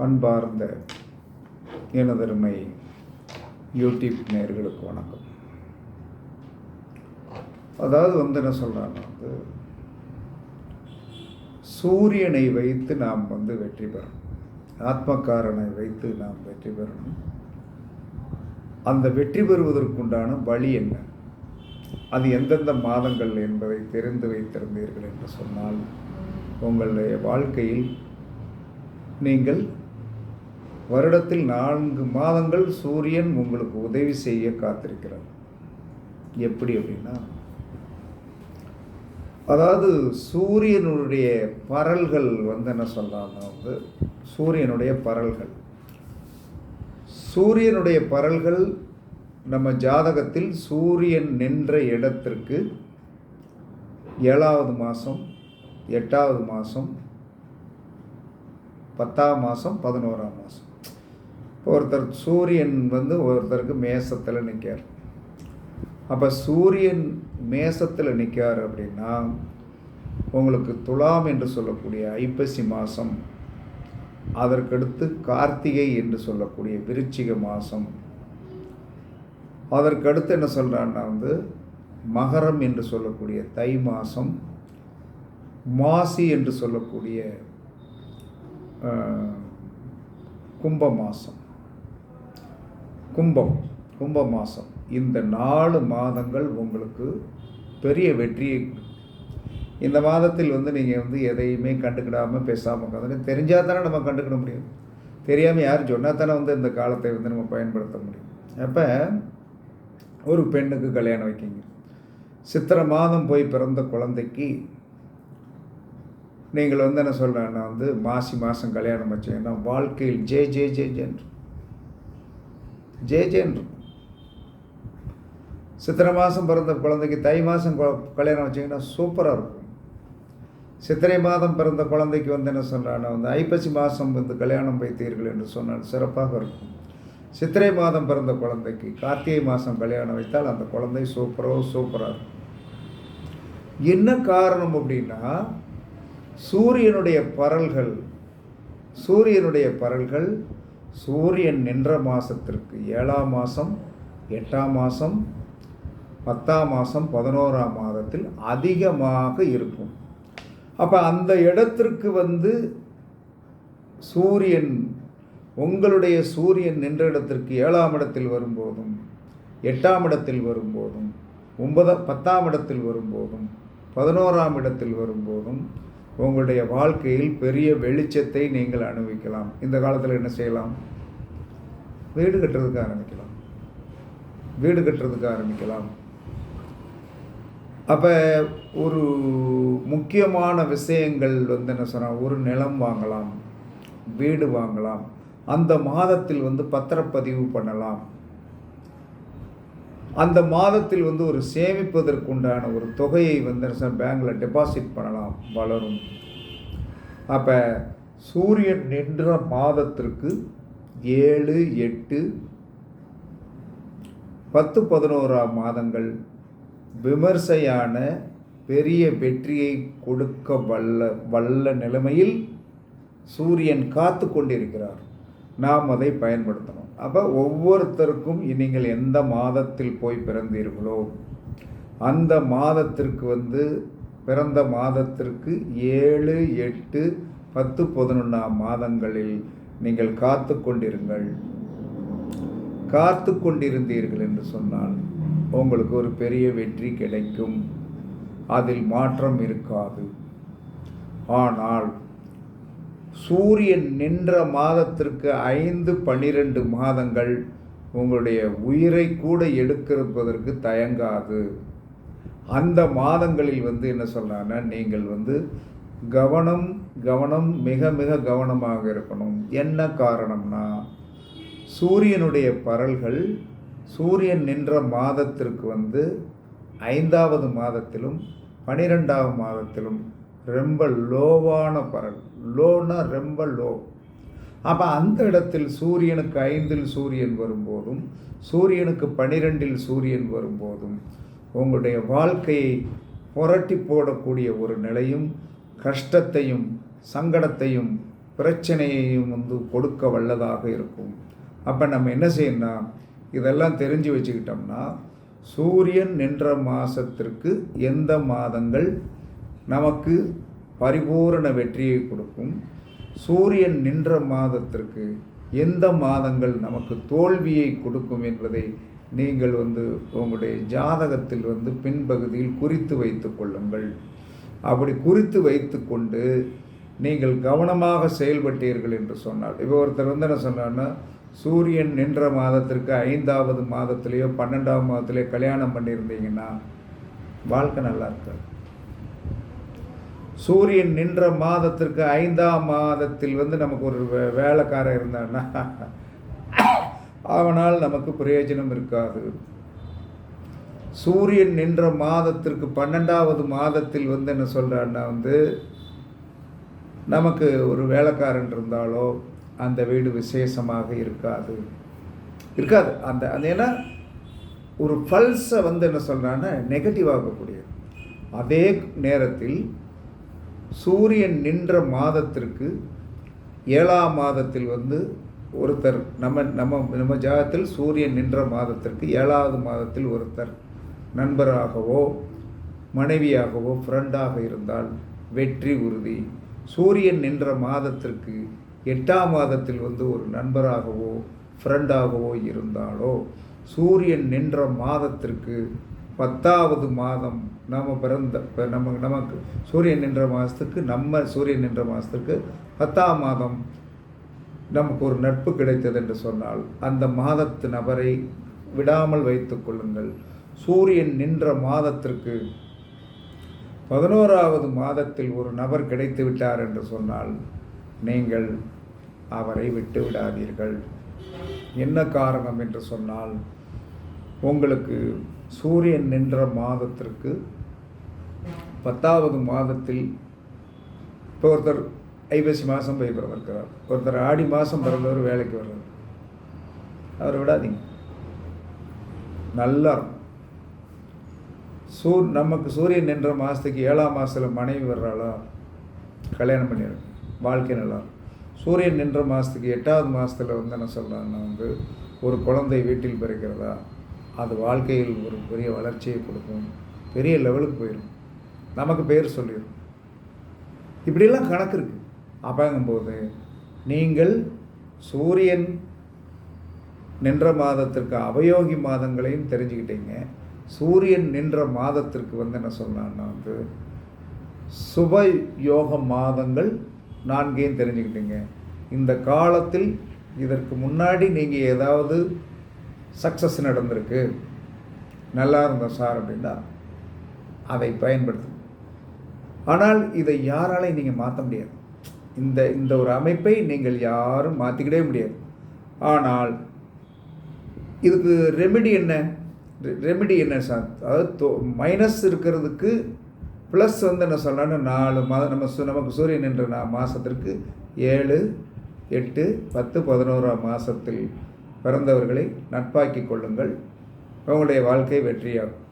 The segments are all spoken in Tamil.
அன்பார்ந்த எனதருமை யூடியூப் நேர்களுக்கு வணக்கம். அதாவது வந்து என்ன சொல்கிறாங்க வந்து சூரியனை வைத்து நாம் வந்து வெற்றி பெறணும். ஆத்மக்காரனை வைத்து நாம் வெற்றி பெறணும். அந்த வெற்றி பெறுவதற்குண்டான வழி என்ன? அது எந்தெந்த மாதங்கள் என்பதை தெரிந்து வைத்திருந்தீர்கள் என்று சொன்னால் உங்களுடைய வாழ்க்கையில் நீங்கள் வருடத்தில் நான்கு மாதங்கள் சூரியன் உங்களுக்கு உதவி செய்ய காத்திருக்கிறார். எப்படி அப்படின்னா அதாவது சூரியனுடைய பரல்கள் வந்து என்ன சொல்கிறாங்க வந்து சூரியனுடைய பரல்கள். சூரியனுடைய பரல்கள் நம்ம ஜாதகத்தில் சூரியன் நின்ற இடத்திற்கு ஏழாவது மாதம் எட்டாவது மாதம் பத்தாம் மாதம் பதினோராம் மாதம் இப்போ ஒருத்தர் சூரியன் வந்து ஒருத்தருக்கு மேசத்தில் நிற்கார் அப்போ சூரியன் மேசத்தில் நிற்கார் அப்படின்னா உங்களுக்கு துலாம் என்று சொல்லக்கூடிய ஐப்பசி மாதம் அதற்கடுத்து கார்த்திகை என்று சொல்லக்கூடிய விருச்சிக மாதம் அதற்கடுத்து என்ன சொல்கிறான்னா வந்து மகரம் என்று சொல்லக்கூடிய தை மாதம் மாசி என்று சொல்லக்கூடிய கும்ப மாதம் கும்பம் கும்ப மாதம் இந்த நாலு மாதங்கள் உங்களுக்கு பெரிய வெற்றியை இந்த மாதத்தில் வந்து நீங்கள் வந்து எதையுமே கண்டுக்கிடாமல் பேசாமல் உட்காந்து தெரிஞ்சால் தானே நம்ம கண்டுக்கிட முடியும். தெரியாமல் யார் சொன்னால் தானே வந்து இந்த காலத்தை வந்து நம்ம பயன்படுத்த முடியும். அப்போ ஒரு பெண்ணுக்கு கல்யாணம் வைக்கிங்க. சித்திரை மாதம் போய் பிறந்த குழந்தைக்கு நீங்கள் வந்து என்ன சொல்கிறேன்னா வந்து மாசி மாதம் கல்யாணம் வச்சிங்கன்னா வாழ்க்கையில் ஜே ஜே ஜே ஜென்று ஜே ஜென்று சித்திரை மாதம் பிறந்த குழந்தைக்கு தை மாதம் கல்யாணம் வச்சிங்கன்னா சூப்பராக இருக்கும். சித்திரை மாதம் பிறந்த குழந்தைக்கு வந்து என்ன சொல்கிறான்னா வந்து ஐப்பசி மாதம் வந்து கல்யாணம் வைத்தீர்கள் என்று சொன்னால் சிறப்பாக இருக்கும். சித்திரை மாதம் பிறந்த குழந்தைக்கு கார்த்திகை மாதம் கல்யாணம் வைத்தால் அந்த குழந்தை சூப்பரோ சூப்பராக இருக்கும். என்ன காரணம் அப்படின்னா சூரியனுடைய பரல்கள் சூரியனுடைய பரல்கள் சூரியன் நின்ற மாதத்திற்கு ஏழாம் மாதம் எட்டாம் மாதம் பத்தாம் மாதம் பதினோராம் மாதத்தில் அதிகமாக இருக்கும். அப்போ அந்த இடத்திற்கு வந்து சூரியன் உங்களுடைய சூரியன் நின்ற இடத்திற்கு ஏழாம் இடத்தில் வரும்போதும் எட்டாம் இடத்தில் வரும்போதும் ஒன்பதாம் பத்தாம் இடத்தில் வரும்போதும் பதினோராம் இடத்தில் வரும்போதும் உங்களுடைய வாழ்க்கையில் பெரிய வெளிச்சத்தை நீங்கள் அனுபவிக்கலாம். இந்த காலத்தில் என்ன செய்யலாம்? வீடு கட்டுறதுக்கு ஆரம்பிக்கலாம். வீடு கட்டுறதுக்கு ஆரம்பிக்கலாம். அப்போ ஒரு முக்கியமான விஷயங்கள் வந்து என்ன சொன்னால் ஒரு நிலம் வாங்கலாம் வீடு வாங்கலாம். அந்த மாதத்தில் வந்து பத்திரப்பதிவு பண்ணலாம். அந்த மாதத்தில் வந்து ஒரு சேமிப்பதற்குண்டான ஒரு தொகையை வந்து என்ன பேங்கில் டெபாசிட் பண்ணலாம் வளரும். அப்போ சூரியன் நின்ற மாதத்திற்கு ஏழு எட்டு பத்து பதினோராம் மாதங்கள் விமர்சையான பெரிய வெற்றியை கொடுக்க வல்ல வல்ல நிலைமையில் சூரியன் காத்து கொண்டிருக்கிறார். நாம் அதை பயன்படுத்தணும். அப்போ ஒவ்வொருத்தருக்கும் நீங்கள் எந்த மாதத்தில் போய் பிறந்தீர்களோ அந்த மாதத்திற்கு வந்து பிறந்த மாதத்திற்கு ஏழு எட்டு பத்து பதினொன்றாம் மாதங்களில் நீங்கள் காத்து கொண்டிருங்கள். காத்து கொண்டிருந்தீர்கள் என்று சொன்னால் உங்களுக்கு ஒரு பெரிய வெற்றி கிடைக்கும். அதில் மாற்றம் இருக்காது. ஆனால் சூரியன் நின்ற மாதத்திற்கு ஐந்து பன்னிரெண்டு மாதங்கள் உங்களுடைய உயிரை கூட எடுக்கிறப்பதற்கு தயங்காது. அந்த மாதங்களில் வந்து என்ன சொல்கிறாங்கன்னா நீங்கள் வந்து கவனம் கவனம் மிக மிக கவனமாக இருக்கணும். என்ன காரணம்னா சூரியனுடைய பரல்கள் சூரியன் நின்ற மாதத்திற்கு வந்து ஐந்தாவது மாதத்திலும் பனிரெண்டாவது மாதத்திலும் ரொம்ப லோவான பரல். லோனா ரொம்ப லோ. அப்போ அந்த இடத்தில் சூரியனுக்கு ஐந்தில் சூரியன் வரும்போதும் சூரியனுக்கு பனிரெண்டில் சூரியன் வரும்போதும் உங்களுடைய வாழ்க்கையை புரட்டி போடக்கூடிய ஒரு நிலையும் கஷ்டத்தையும் சங்கடத்தையும் பிரச்சனையையும் வந்து கொடுக்க வல்லதாக இருக்கும். அப்போ நம்ம என்ன செய்யணும்னா இதெல்லாம் தெரிஞ்சு வச்சுக்கிட்டோம்னா சூரியன் நின்ற மாதத்திற்கு எந்த மாதங்கள் நமக்கு பரிபூரண வெற்றியை கொடுக்கும். சூரியன் நின்ற மாதத்திற்கு எந்த மாதங்கள் நமக்கு தோல்வியை கொடுக்கும் என்பதை நீங்கள் வந்து உங்களுடைய ஜாதகத்தில் வந்து பின்பகுதியில் குறித்து வைத்து கொள்ளுங்கள். அப்படி குறித்து வைத்து கொண்டு நீங்கள் கவனமாக செயல்பட்டீர்கள் என்று சொன்னார் இப்போ ஒருத்தர் வந்து என்ன சொன்னார்னா சூரியன் நின்ற மாதத்திற்கு ஐந்தாவது மாதத்திலேயோ பன்னெண்டாவது மாதத்திலேயோ கல்யாணம் பண்ணியிருந்தீங்கன்னா வாழ்க்கை நல்லா இருக்காது. சூரியன் நின்ற மாதத்திற்கு ஐந்தாம் மாதத்தில் வந்து நமக்கு ஒரு வே வேலைக்காரன் இருந்தான்னா அவனால் நமக்கு பிரயோஜனம் இருக்காது. சூரியன் நின்ற மாதத்திற்கு பன்னெண்டாவது மாதத்தில் வந்து என்ன சொல்கிறான்னா வந்து நமக்கு ஒரு வேலைக்காரன் இருந்தாலோ அந்த வீடு விசேஷமாக இருக்காது. இருக்காது. அந்த அந்த ஏன்னா ஒரு பல்ஸை வந்து என்ன சொல்கிறான்னா நெகட்டிவ் ஆகக்கூடியது. அதே நேரத்தில் சூரியன் நின்ற மாதத்திற்கு ஏழாம் மாதத்தில் வந்து ஒருத்தர் நம்ம நம்ம நம்ம ஜாகத்தில் சூரியன் நின்ற மாதத்திற்கு ஏழாவது மாதத்தில் ஒருத்தர் நண்பராகவோ மனைவியாகவோ ஃப்ரெண்டாக இருந்தால் வெற்றி உறுதி. சூரியன் நின்ற மாதத்திற்கு எட்டாம் மாதத்தில் வந்து ஒரு நண்பராகவோ ஃப்ரெண்டாகவோ இருந்தாலோ சூரியன் நின்ற மாதத்திற்கு பத்தாவது மாதம் நாம் பிறந்த இப்போ நம்ம நமக்கு சூரியன் நின்ற மாதத்துக்கு நம்ம சூரியன் நின்ற மாதத்துக்கு பத்தாம் மாதம் நமக்கு ஒரு நட்பு கிடைத்தது என்று சொன்னால் அந்த மாதத்து நபரை விடாமல் வைத்து கொள்ளுங்கள். சூரியன் நின்ற மாதத்திற்கு பதினோராவது மாதத்தில் ஒரு நபர் கிடைத்து விட்டார் என்று சொன்னால் நீங்கள் அவரை விட்டு விடாதீர்கள். என்ன காரணம் என்று சொன்னால் உங்களுக்கு சூரியன் நின்ற மாதத்திற்கு பத்தாவது மாதத்தில் இப்போ ஒருத்தர் ஐப்பசி மாதம் போய் பிறந்திருக்கிறார் ஒருத்தர் ஆடி மாதம் பிறந்தவர் வேலைக்கு வர்றார். அவரை விடாதீங்க. நல்லா இருக்கும் சூ நமக்கு சூரியன் நின்ற மாதத்துக்கு ஏழாம் மாதத்தில் மனைவி வர்றாளா? கல்யாணம் பண்ணிடுங்க வாழ்க்கை நல்லா இருக்கும். சூரியன் நின்ற மாதத்துக்கு எட்டாவது மாதத்தில் வந்து என்ன சொல்கிறாங்கன்னா வந்து ஒரு குழந்தை வீட்டில் பிறக்கிறதா? அது வாழ்க்கையில் ஒரு பெரிய வளர்ச்சியை கொடுக்கும். பெரிய லெவலுக்கு போயிடும் நமக்கு பேர் சொல்லிடும் இப்படியெல்லாம் கணக்கு இருக்குது அப்பங்கும்போது நீங்கள் சூரியன் நின்ற மாதத்திற்கு அவயோகி மாதங்களையும் தெரிஞ்சுக்கிட்டீங்க. சூரியன் நின்ற மாதத்திற்கு வந்து என்ன சொன்னான்னா வந்து சுப யோக மாதங்கள் நான்கையும் தெரிஞ்சுக்கிட்டீங்க. இந்த காலத்தில் இதற்கு முன்னாடி நீங்கள் ஏதாவது சக்ஸஸ் நடந்திருக்கு. நல்லா இருந்தோம் சார் அப்படின்னா அதை பயன்படுத்து ஆனால் இதை யாராலையும் நீங்கள் மாற்ற முடியாது. இந்த இந்த ஒரு அமைப்பை நீங்கள் யாரும் மாற்றிக்கிடவே முடியாது. ஆனால் இதுக்கு ரெமெடி என்ன? ரெமெடி என்ன சார்? அதாவது மைனஸ் இருக்கிறதுக்கு ப்ளஸ் வந்து என்ன சொல்லலாம்னு நாலு மாதம் நம்ம சு நமக்கு சூரியன் என்ற மாதத்திற்கு ஏழு எட்டு பத்து பதினோராம் மாதத்தில் பிறந்தவர்களை நட்பாக்கி கொள்ளுங்கள். உங்களுடைய வாழ்க்கை வெற்றியாகும்.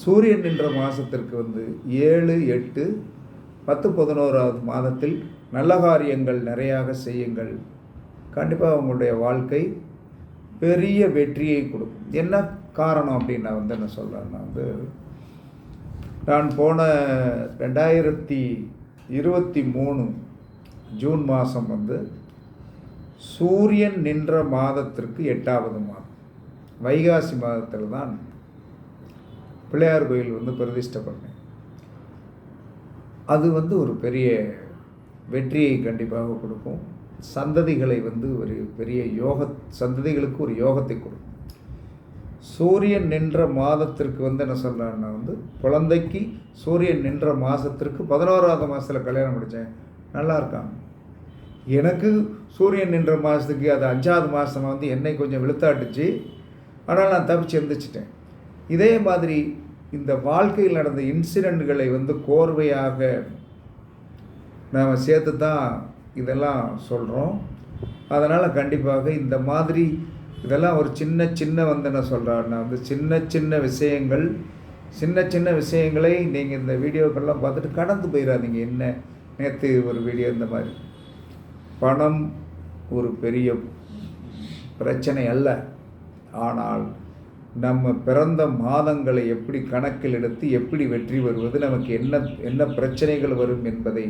சூரியன் என்ற மாதத்திற்கு வந்து ஏழு எட்டு பத்து பதினோராவது மாதத்தில் நல்ல காரியங்கள் நிறையாக செய்யுங்கள். கண்டிப்பாக உங்களுடைய வாழ்க்கை பெரிய வெற்றியை கொடுக்கும். என்ன காரணம் அப்படின்னு நான் வந்து என்ன சொல்கிறேன்னா வந்து நான் போன ரெண்டாயிரத்தி இருபத்தி மூணு ஜூன் மாதம் வந்து சூரியன் நின்ற மாதத்திற்கு எட்டாவது மாதம். வைகாசி மாதத்தில் தான் பிள்ளையார் கோயில் வந்து பிரதிஷ்டை பண்ணேன் அது வந்து ஒரு பெரிய வெற்றியை கண்டிப்பாக கொடுக்கும். சந்ததிகளை வந்து ஒரு பெரிய யோக சந்ததிகளுக்கு ஒரு யோகத்தை கொடுக்கும். சூரியன் நின்ற மாதத்திற்கு வந்து என்ன சொல்கிறேன்னா வந்து குழந்தைக்கு சூரியன் நின்ற மாதத்திற்கு பதினோராவது மாதத்தில் கல்யாணம் முடித்தேன் நல்லா இருக்காங்க. எனக்கு சூரியன் நின்ற மாதத்துக்கு அது அஞ்சாவது மாதம் வந்து என்னை கொஞ்சம் வெளுத்தாட்டுச்சு. ஆனால் நான் தப்பிச்சு எந்திரிச்சிட்டேன். இதே மாதிரி இந்த வாழ்க்கையில் நடந்த இன்சிடெண்ட்களை வந்து கோர்வையாக நாம் சேர்த்து தான் இதெல்லாம் சொல்கிறோம் அதனால் கண்டிப்பாக இந்த மாதிரி இதெல்லாம் ஒரு சின்ன சின்ன வந்து என்ன சொல்கிறாருன்னா வந்து சின்ன சின்ன விஷயங்கள் சின்ன சின்ன விஷயங்களை நீங்கள் இந்த வீடியோக்கெல்லாம் பார்த்துட்டு கடந்து போயிடாதீங்க என்ன நேற்று ஒரு வீடியோ இந்த மாதிரி. பணம் ஒரு பெரிய பிரச்சனை அல்ல. ஆனால் நம்ம பிறந்த மாதங்களை எப்படி கணக்கில் எடுத்து எப்படி வெற்றி வருவது நமக்கு என்ன என்ன பிரச்சனைகள் வரும் என்பதை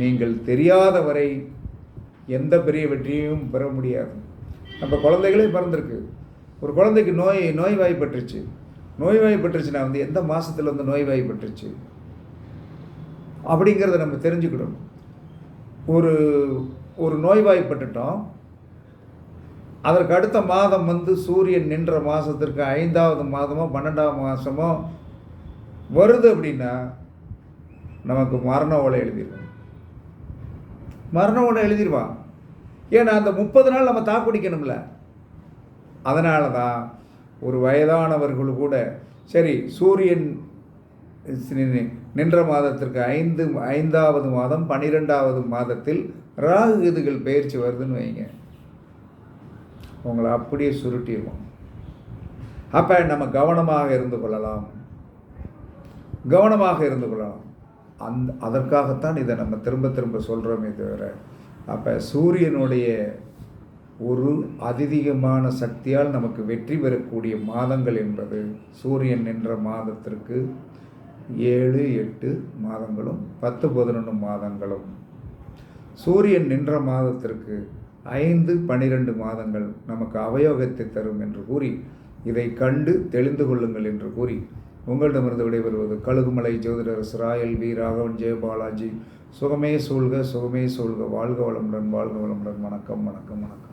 நீங்கள் தெரியாத வரை எந்த பெரிய வெற்றியையும் பெற முடியாது. நம்ம குழந்தைகளே பிறந்திருக்கு. ஒரு குழந்தைக்கு நோய் நோய்வாய்ப்பட்டுருச்சு நோய்வாய்ப்பட்டுருச்சுன்னா வந்து எந்த மாதத்தில் வந்து நோய்வாய்ப்பட்டுருச்சு அப்படிங்கிறத நம்ம தெரிஞ்சுக்கணும். ஒரு ஒரு நோய்வாய்ப்பட்டுட்டோம். அதற்கு அடுத்த மாதம் வந்து சூரியன் நின்ற மாதத்திற்கு ஐந்தாவது மாதமோ பன்னெண்டாவது மாதமோ வருது அப்படின்னா நமக்கு மரண ஓலை எழுதிடுவோம் மரண ஓலை எழுதிடுவான் ஏன்னா அந்த முப்பது நாள் நம்ம தாக்குடிக்கணும்ல அதனால தான் ஒரு வயதானவர்கள் கூட சரி சூரியன் நின்ற மாதத்திற்கு ஐந்து ஐந்தாவது மாதம் பன்னிரெண்டாவது மாதத்தில் ராகு இதுகள் பயிற்சி வருதுன்னு வைங்க. உங்களை அப்படியே சுருட்டிடுவோம். அப்போ நம்ம கவனமாக இருந்து கொள்ளலாம். கவனமாக இருந்து கொள்ளலாம். அந் அதற்காகத்தான் இதை நம்ம திரும்ப திரும்ப சொல்கிறோமே தவிர அப்போ சூரியனுடைய ஒரு அதிதிகமான சக்தியால் நமக்கு வெற்றி பெறக்கூடிய மாதங்கள் என்பது சூரியன் நின்ற மாதத்திற்கு ஏழு எட்டு மாதங்களும் பத்து பதினொன்று மாதங்களும். சூரியன் நின்ற மாதத்திற்கு ஐந்து பனிரெண்டு மாதங்கள் நமக்கு அவயோகத்தை தரும் என்று கூறி இதை கண்டு தெளிந்து கொள்ளுங்கள் என்று கூறி உங்களிடமிருந்து விடைபெறுவது கழுகுமலை ஜோதிடர் ராயல் வி. ராகவன் ஜெயபாலாஜி சுகமே சூழ்க சுகமே சூழ்க. வாழ்க வளமுடன் வாழ்க வளமுடன். வணக்கம் வணக்கம் வணக்கம்.